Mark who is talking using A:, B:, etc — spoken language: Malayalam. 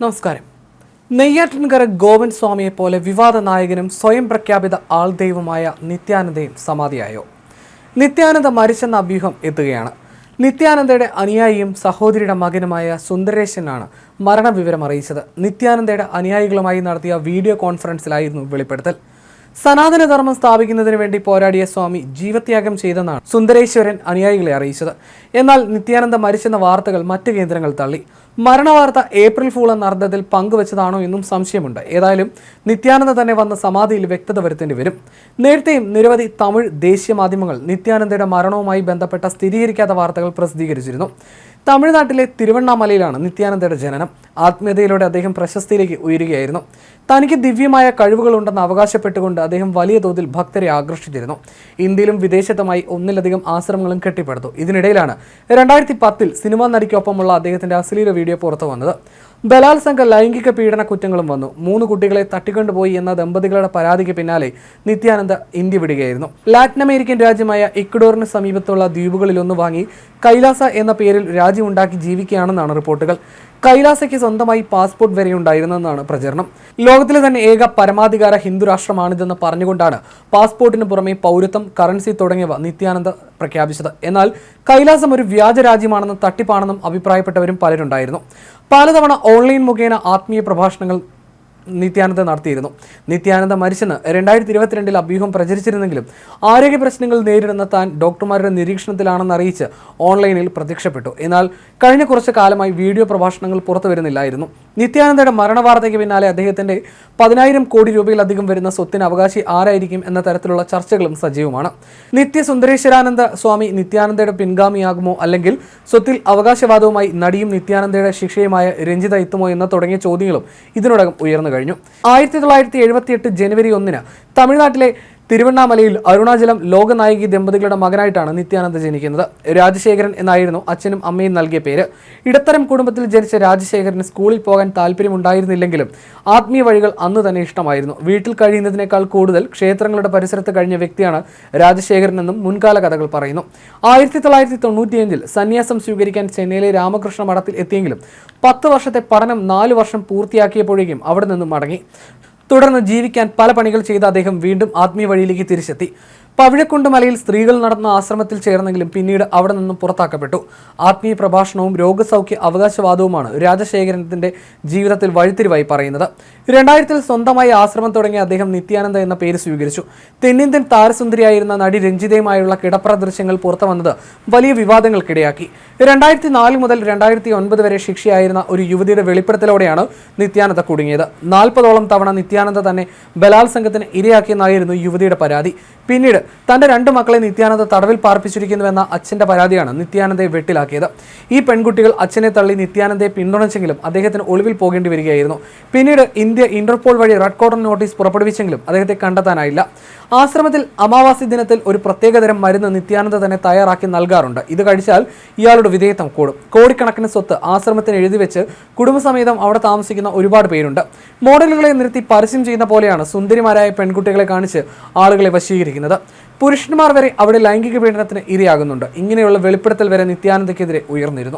A: നമസ്കാരം. നെയ്യാറ്റിൻകര ഗോവൻ സ്വാമിയെ പോലെ വിവാദ നായകനും സ്വയം പ്രഖ്യാപിത ആൾദൈവമായ നിത്യാനന്ദയും സമാധിയായോ? നിത്യാനന്ദ മരിച്ചെന്ന അഭ്യൂഹം എത്തുകയാണ്. നിത്യാനന്ദയുടെ അനുയായിയും സഹോദരിയുടെ മകനുമായ സുന്ദരേശനാണ് മരണവിവരം അറിയിച്ചത്. നിത്യാനന്ദയുടെ അനുയായികളുമായി നടത്തിയ വീഡിയോ കോൺഫറൻസിലായിരുന്നു വെളിപ്പെടുത്തൽ. സനാതനധർമ്മം സ്ഥാപിക്കുന്നതിന് വേണ്ടി പോരാടിയ സ്വാമി ജീവത്യാഗം ചെയ്തെന്നാണ് സുന്ദരേശ്വരൻ അനുയായികളെ അറിയിച്ചത്. എന്നാൽ നിത്യാനന്ദ മരിച്ചെന്ന വാർത്തകൾ മറ്റ് കേന്ദ്രങ്ങൾ തള്ളി. മരണവാർത്ത ഏപ്രിൽ ഫൂൾ എന്ന അർത്ഥത്തിൽ പങ്കുവച്ചതാണോ എന്നും സംശയമുണ്ട്. ഏതായാലും നിത്യാനന്ദ തന്നെ വന്ന സമാധിയിൽ വ്യക്തത വരുത്തേണ്ടി വരും. നേരത്തെയും നിരവധി തമിഴ് ദേശീയ മാധ്യമങ്ങൾ നിത്യാനന്ദയുടെ മരണവുമായി ബന്ധപ്പെട്ട സ്ഥിരീകരിക്കാത്ത വാർത്തകൾ പ്രസിദ്ധീകരിച്ചിരുന്നു. തമിഴ്നാട്ടിലെ തിരുവണ്ണാമലയിലാണ് നിത്യാനന്ദയുടെ ജനനം. ആത്മീയതയിലൂടെ അദ്ദേഹം പ്രശസ്തിയിലേക്ക് ഉയരുകയായിരുന്നു. തനിക്ക് ദിവ്യമായ കഴിവുകളുണ്ടെന്ന് അവകാശപ്പെട്ടുകൊണ്ട് അദ്ദേഹം വലിയ തോതിൽ ഭക്തരെ ആകർഷിച്ചിരുന്നു. ഇന്ത്യയിലും വിദേശത്തുമായി ഒന്നിലധികം ആശ്രമങ്ങളും കെട്ടിപ്പടുത്തു. ഇതിനിടയിലാണ് രണ്ടായിരത്തി പത്തിൽ സിനിമാ നടിക്കൊപ്പമുള്ള അദ്ദേഹത്തിന്റെ അശ്ലീല പുറത്തു വന്നത്. ബലാത്സംഗ ലൈംഗിക പീഡന കുറ്റങ്ങളും വന്നു. മൂന്ന് കുട്ടികളെ തട്ടിക്കൊണ്ടുപോയി എന്ന ദമ്പതികളുടെ പരാതിക്ക് പിന്നാലെ നിത്യാനന്ദ ഇന്ത്യ വിടുകയായിരുന്നു. ലാറ്റിൻ അമേരിക്കൻ രാജ്യമായ ഇക്വഡോറിന് സമീപത്തുള്ള ദ്വീപുകളിലൊന്ന് വാങ്ങി കൈലാസ എന്ന പേരിൽ രാജ്യമുണ്ടാക്കി ജീവിക്കുകയാണെന്നാണ് റിപ്പോർട്ടുകൾ. കൈലാസയ്ക്ക് സ്വന്തമായി പാസ്പോർട്ട് വരെ ഉണ്ടായിരുന്നെന്നാണ് പ്രചരണം. ലോകത്തിലെ തന്നെ ഏക പരമാധികാര ഹിന്ദു രാഷ്ട്രമാണിതെന്ന് പറഞ്ഞുകൊണ്ടാണ് പാസ്പോർട്ടിന് പുറമെ പൗരത്വം കറൻസി തുടങ്ങിയവ നിത്യാനന്ദ പ്രഖ്യാപിച്ചത്. എന്നാൽ കൈലാസം ഒരു വ്യാജ രാജ്യമാണെന്നും തട്ടിപ്പാണെന്നും അഭിപ്രായപ്പെട്ടവരും പലരുണ്ടായിരുന്നു. പലതവണ ഓൺലൈൻ മുഖേന ആത്മീയ പ്രഭാഷണങ്ങൾ നിത്യാനന്ദ നടത്തിയിരുന്നു. നിത്യാനന്ദ മരിച്ചെന്ന് രണ്ടായിരത്തി ഇരുപത്തിരണ്ടിൽ അഭ്യൂഹം പ്രചരിച്ചിരുന്നെങ്കിലും ആരോഗ്യ പ്രശ്നങ്ങൾ നേരിടുന്ന താൻ ഡോക്ടർമാരുടെ നിരീക്ഷണത്തിലാണെന്ന് അറിയിച്ച് ഓൺലൈനിൽ പ്രത്യക്ഷപ്പെട്ടു. എന്നാൽ കഴിഞ്ഞ കുറച്ച് കാലമായി വീഡിയോ പ്രഭാഷണങ്ങൾ പുറത്തു വരുന്നില്ലായിരുന്നു. നിത്യാനന്ദയുടെ മരണവാർത്തയ്ക്ക് പിന്നാലെ അദ്ദേഹത്തിന്റെ പതിനായിരം കോടി രൂപയിലധികം വരുന്ന സ്വത്തിന് അവകാശി ആരായിരിക്കും എന്ന തരത്തിലുള്ള ചർച്ചകളും സജീവമാണ്. നിത്യ സുന്ദരേശ്വരാനന്ദ സ്വാമി നിത്യാനന്ദയുടെ പിൻഗാമിയാകുമോ അല്ലെങ്കിൽ സ്വത്തിൽ അവകാശവാദവുമായി നടിയും നിത്യാനന്ദയുടെ ശിക്ഷയുമായ രഞ്ജിത എത്തുമോ എന്ന തുടങ്ങിയ ചോദ്യങ്ങളും ഇതിനോടകം ഉയർന്നു കഴിഞ്ഞു. ആയിരത്തി തൊള്ളായിരത്തി ജനുവരി ഒന്നിന് തമിഴ്നാട്ടിലെ തിരുവണ്ണാമലയിൽ അരുണാചലം ലോകനായകി ദമ്പതികളുടെ മകനായിട്ടാണ് നിത്യാനന്ദ ജനിക്കുന്നത്. രാജശേഖരൻ എന്നായിരുന്നു അച്ഛനും അമ്മയും നൽകിയ പേര്. ഇടത്തരം കുടുംബത്തിൽ ജനിച്ച രാജശേഖരന് സ്കൂളിൽ പോകാൻ താല്പര്യമുണ്ടായിരുന്നില്ലെങ്കിലും ആത്മീയ വഴികൾ അന്ന് തന്നെ ഇഷ്ടമായിരുന്നു. വീട്ടിൽ കഴിയുന്നതിനേക്കാൾ കൂടുതൽ ക്ഷേത്രങ്ങളുടെ പരിസരത്ത് കഴിഞ്ഞ വ്യക്തിയാണ് രാജശേഖരൻ എന്നും മുൻകാല കഥകൾ പറയുന്നു. ആയിരത്തി തൊള്ളായിരത്തി തൊണ്ണൂറ്റിയഞ്ചിൽ സന്യാസം സ്വീകരിക്കാൻ ചെന്നൈയിലെ രാമകൃഷ്ണ മഠത്തിൽ എത്തിയെങ്കിലും പത്ത് വർഷത്തെ പഠനം നാല് വർഷം പൂർത്തിയാക്കിയപ്പോഴേക്കും അവിടെ നിന്നും മടങ്ങി. തുടർന്ന് ജീവിക്കാൻ പല പണികൾ ചെയ്ത അദ്ദേഹം വീണ്ടും ആത്മീയ വഴിയിലേക്ക് തിരിച്ചെത്തി. പവിഴക്കുണ്ട് മലയിൽ സ്ത്രീകൾ നടന്ന ആശ്രമത്തിൽ ചേർന്നെങ്കിലും പിന്നീട് അവിടെ നിന്നും പുറത്താക്കപ്പെട്ടു. ആത്മീയ പ്രഭാഷണവും രോഗസൗഖ്യ അവകാശവാദവുമാണ് രാജശേഖരത്തിന്റെ ജീവിതത്തിൽ വഴിത്തിരിവായി പറയുന്നത്. രണ്ടായിരത്തിൽ സ്വന്തമായി ആശ്രമം തുടങ്ങിയ അദ്ദേഹം നിത്യാനന്ദ എന്ന പേര് സ്വീകരിച്ചു. തെന്നിന്ത്യൻ താരസുന്ദരിയായിരുന്ന നടി രഞ്ജിതയുമായുള്ള കിടപ്ര ദൃശ്യങ്ങൾ പുറത്തു വന്നത് വലിയ വിവാദങ്ങൾക്കിടയാക്കി. രണ്ടായിരത്തി നാല് മുതൽ രണ്ടായിരത്തി ഒൻപത് വരെ ശിക്ഷയായിരുന്ന ഒരു യുവതിയുടെ വെളിപ്പെടുത്തലോടെയാണ് നിത്യാനന്ദ കുടുങ്ങിയത്. നാൽപ്പതോളം തവണ നിത്യാനന്ദ തന്നെ ബലാത്സംഗത്തിന് ഇരയാക്കിയെന്നായിരുന്നു യുവതിയുടെ പരാതി. പിന്നീട് തന്റെ രണ്ട് മക്കളെ നിത്യാനന്ദ തടവിൽ പാർപ്പിച്ചിരിക്കുന്നുവെന്ന അച്ഛന്റെ പരാതിയാണ് നിത്യാനന്ദയെ വെട്ടിലാക്കിയത്. ഈ പെൺകുട്ടികൾ അച്ഛനെ തള്ളി നിത്യാനന്ദയെ പിന്തുണച്ചെങ്കിലും അദ്ദേഹത്തിന് ഒളിവിൽ പോകേണ്ടി വരികയായിരുന്നു. പിന്നീട് ഇന്ത്യ ഇന്റർപോൾ വഴി റെഡ് കോർണർ നോട്ടീസ് പുറപ്പെടുവിച്ചെങ്കിലും അദ്ദേഹത്തെ കണ്ടെത്താനായില്ല. ആശ്രമത്തിൽ അമാവാസി ദിനത്തിൽ ഒരു പ്രത്യേകതരം മരുന്ന് നിത്യാനന്ദ തന്നെ തയ്യാറാക്കി നൽകാറുണ്ട്. ഇത് കഴിച്ചാൽ ഇയാളുടെ വിധേയത്വം കൂടും. കോടിക്കണക്കിന് സ്വത്ത് ആശ്രമത്തിന് എഴുതി വെച്ച് കുടുംബസമേതം അവിടെ താമസിക്കുന്ന ഒരുപാട് പേരുണ്ട്. മോഡലുകളെ നിർത്തി പരസ്യം ചെയ്യുന്ന പോലെയാണ് സുന്ദരിമാരായ പെൺകുട്ടികളെ കാണിച്ച് ആളുകളെ വശീകരിക്കുന്നത്. പുരുഷന്മാർ വരെ അവിടെ ലൈംഗിക പീഡനത്തിന് ഇരയാകുന്നുണ്ട്. ഇങ്ങനെയുള്ള വെളിപ്പെടുത്തൽ വരെ നിത്യാനന്ദയ്ക്കെതിരെ ഉയർന്നിരുന്നു.